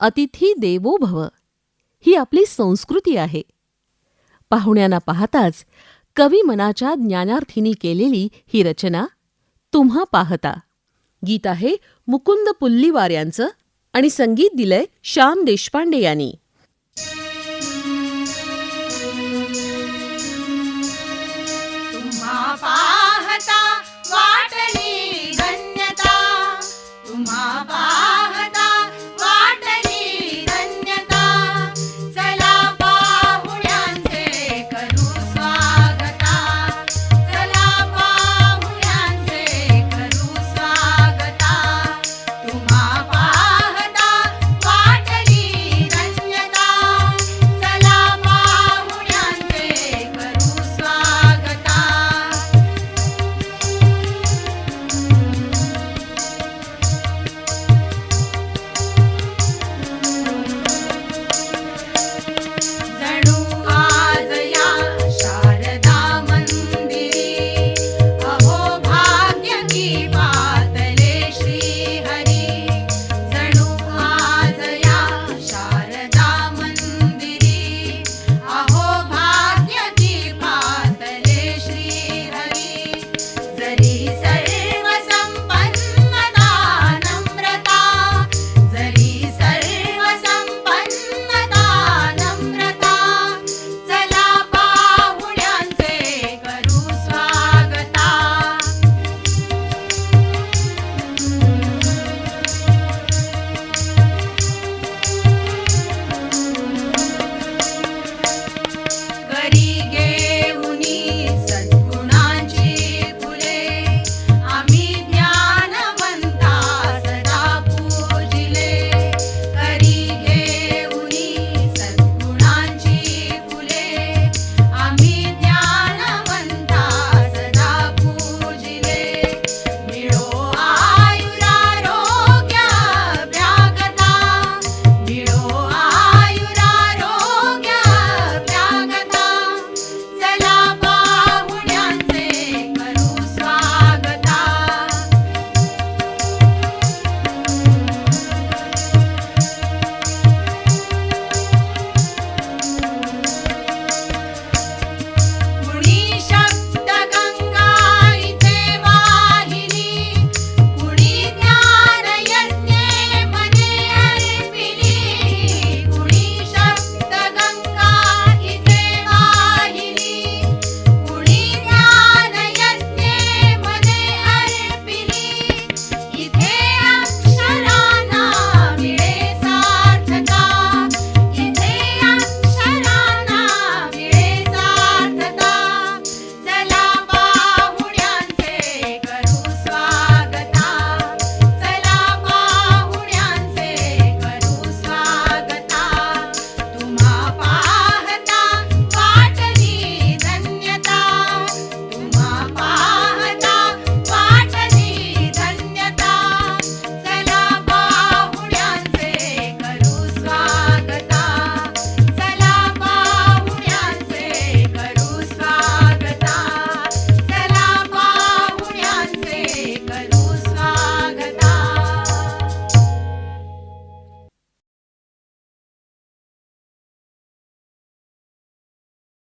अतिथी देवो भव. ही आपली संस्कृती आहे. पाहुण्यांना पाहताच कवी मनाच्या ज्ञानार्थीनी केलेली ही रचना तुम्हा पाहता. गीत आहे मुकुंद पुल्लीवार यांचं आणि संगीत दिलंय श्याम देशपांडे यांनी.